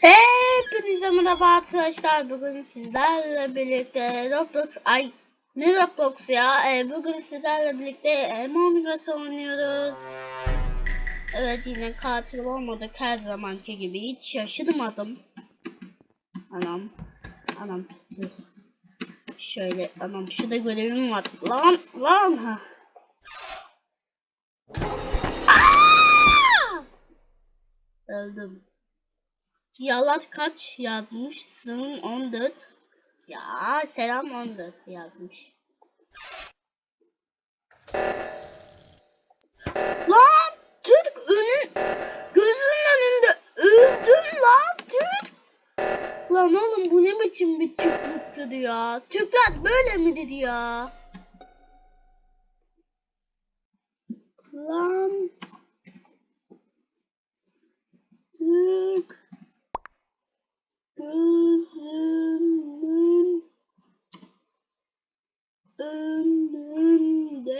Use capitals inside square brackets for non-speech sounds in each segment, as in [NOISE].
Hepinize merhaba arkadaşlar. Bugün sizlerle birlikte Roblox ay ne Roblox ya? Ee, bugün sizlerle birlikte Among Us oynuyoruz. Evet yine katil olmadık her zamanki gibi. Hiç şaşırmadım. Anam. Anam. Dur. Şöyle anam şurada görevim var. Lan lan ha. Öldüm. Yalat kaç yazmışsın 14. Ya selam 14 yazmış. Lan Türk önün gözünün önünde öldüm lan Türk. Lan oğlum bu ne biçim bir Türklüktür ya. Türkler böyle midir ya? Lan Türk gözümün önünde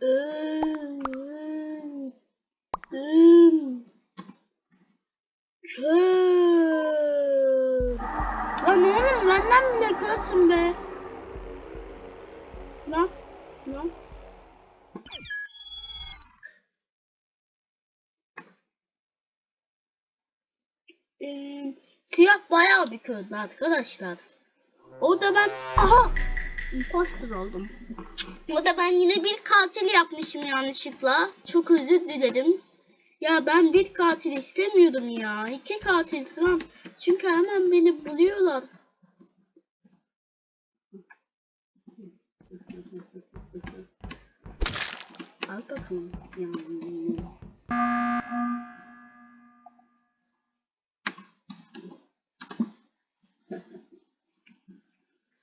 öldüm kör. Lan oğlum benden bile körsün be. Lan lan. Ee, siyah bayağı bir kördü arkadaşlar. O da ben aha imposter oldum. O da ben yine bir katil yapmışım yanlışlıkla. Çok özür dilerim. Ya ben bir katil istemiyordum ya. İki katil falan. Çünkü hemen beni buluyorlar. Al bakalım. Yani.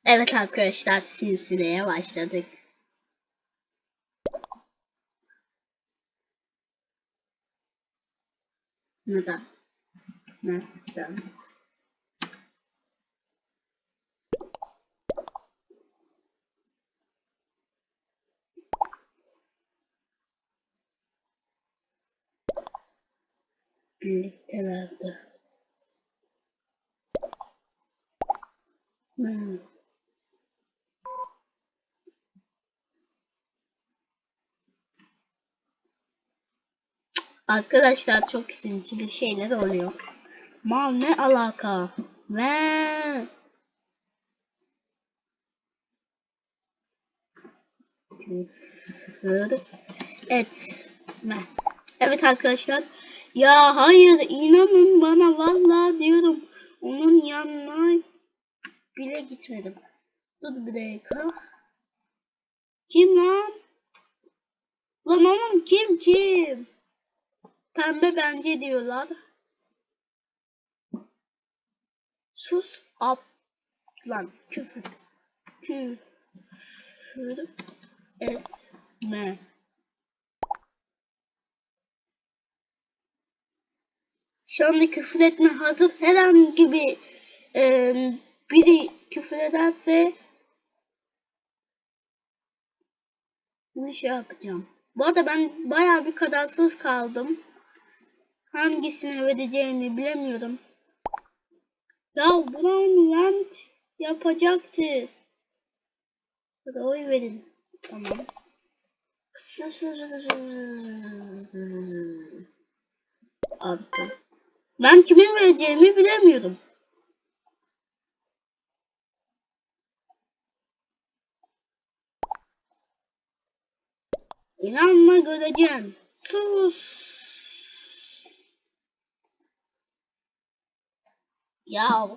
Evet arkadaşlar silsileye başladık. Neden? Neden? Birliktelerdi. Hmm. Arkadaşlar çok sinirli şeyler oluyor. Mal ne alaka? Ve etme. Evet arkadaşlar. Ya hayır inanın bana vallahi diyorum. Onun yanına bile gitmedim. Dur bir dakika. Kim lan? Lan oğlum kim kim? Pembe bence diyorlar. Sus ab lan küfür küfür etme. Şu anda küfür etme hazır. Herhangi bir e, biri küfür ederse bunu şey yapacağım. Bu arada ben bayağı bir kadarsız kaldım. Hangisine vereceğimi bilemiyorum. Ya Brown Land yapacaktı. Hadi oy verin. Tamam. Attım. Ben kimin vereceğimi bilemiyorum. İnanma göreceğim. Sus. Ya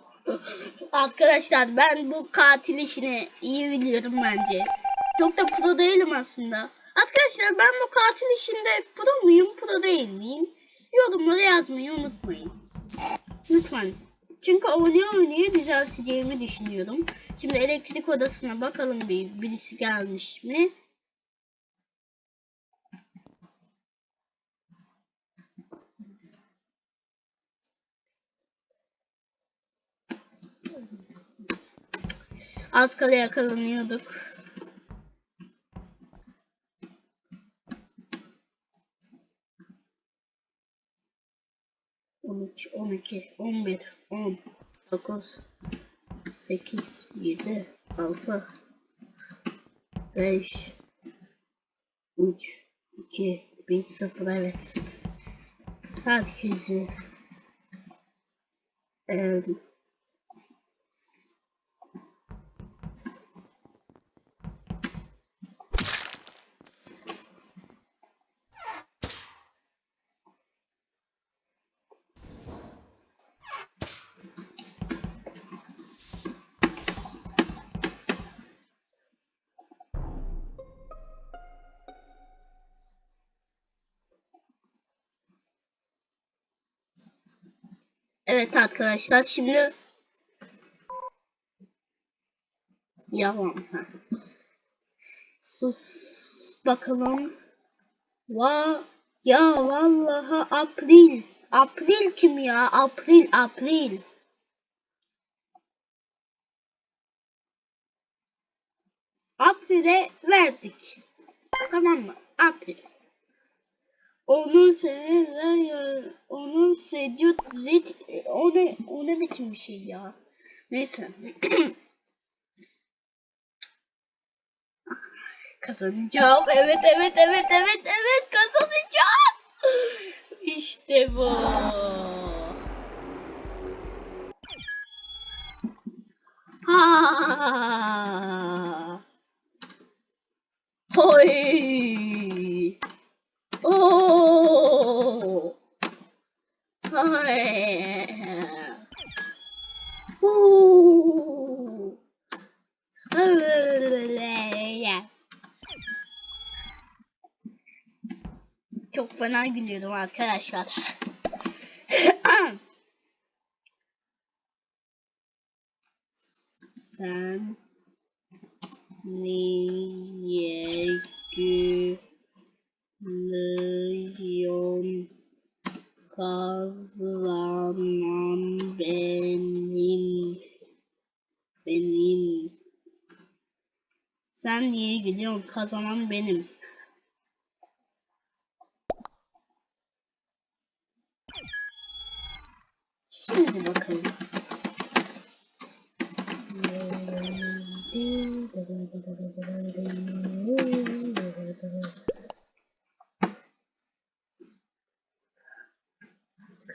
arkadaşlar ben bu katil işini iyi biliyorum bence. Çok da pro değilim aslında. Arkadaşlar ben bu katil işinde pro muyum, pro değil miyim? Yorumlara yazmayı unutmayın. Lütfen. Çünkü oynaya oynaya düzelteceğimi düşünüyorum. Şimdi elektrik odasına bakalım bir birisi gelmiş mi? Az kala yakalanıyorduk. 13, 12, 11, 10, 9, 8, 7, 6, 5, 3, 2, 1, 0 evet. Herkesi eee Evet arkadaşlar şimdi Yalan. Sus bakalım. Va ya vallahi April. April kim ya? April, April. April'e verdik. Tamam mı? April. Onun seninle onun sedyut zit o ne o ne biçim bir şey ya. Neyse. [CLEARS THROAT] Kazanacağım. Evet evet evet evet evet kazanacağım. İşte bu. Ha. Hoy. Gülüyorum arkadaşlar. Sen niye gülüyorsun? Kazanan benim. Benim. Sen niye gülüyorsun? Kazanan benim. Şimdi bakalım.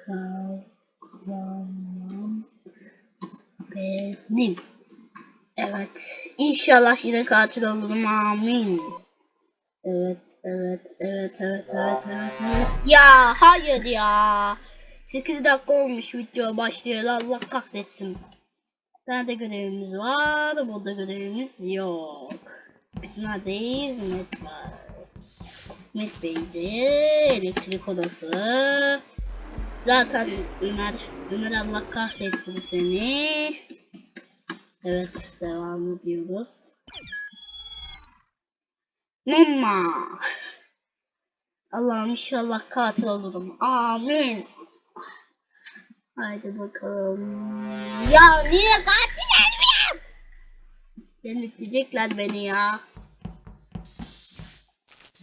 Kazanan benim. Evet. İnşallah yine katil olurum. Amin. Evet, evet, evet, evet, evet, evet, evet. Ya hayır ya. 8 dakika olmuş video başlıyor. Allah kahretsin. Nerede görevimiz var? Burada görevimiz yok. Biz neredeyiz? Net var. Net Bey'de elektrik odası. Zaten Ömer, Ömer Allah kahretsin seni. Evet devam ediyoruz. Mama. Allah'ım inşallah katil olurum. Amin. Haydi bakalım. Ya niye katil gelmiyor? Delirtecekler beni ya.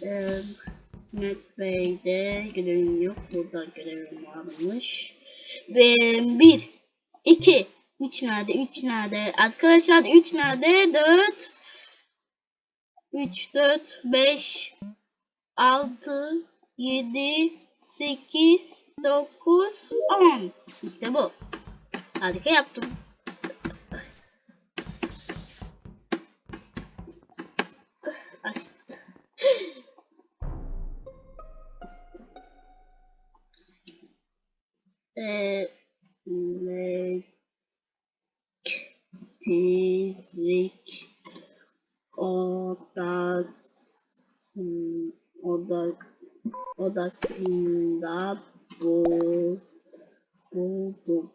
Ee, Met Bey'de görevim yok. Burada görevim varmış. Ve bir, iki, üç nerede? Üç nerede? Arkadaşlar üç nerede? Dört, üç, dört, beş, altı, yedi, sekiz, 9, 10. İşte bu. Harika yaptım. Elektrik odası oda odasında buldum.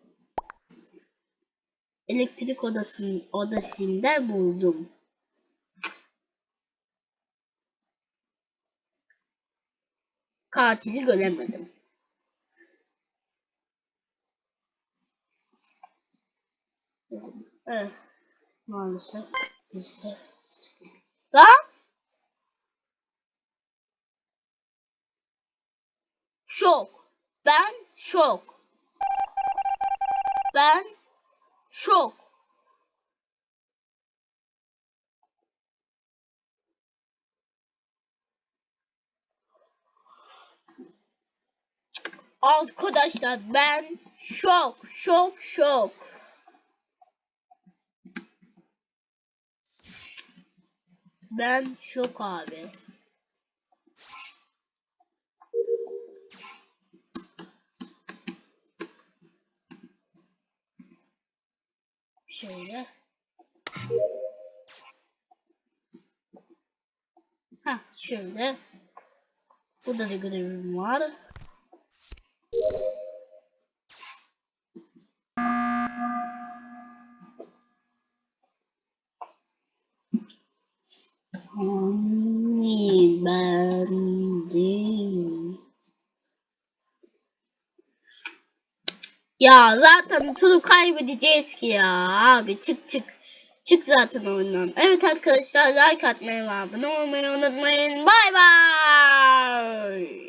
Elektrik odasının odasında buldum. Katili göremedim. Evet. Maalesef bizde. Lan! Şok. Ben şok. ben şok. Arkadaşlar ben şok, şok, şok. Ben şok abi. Şöyle. Ha şöyle. Burada da görevim var. Hani Ya zaten turu kaybedeceğiz ki ya abi çık çık. Çık zaten oyundan. Evet arkadaşlar like atmayı ve abone olmayı unutmayın. Bay bay.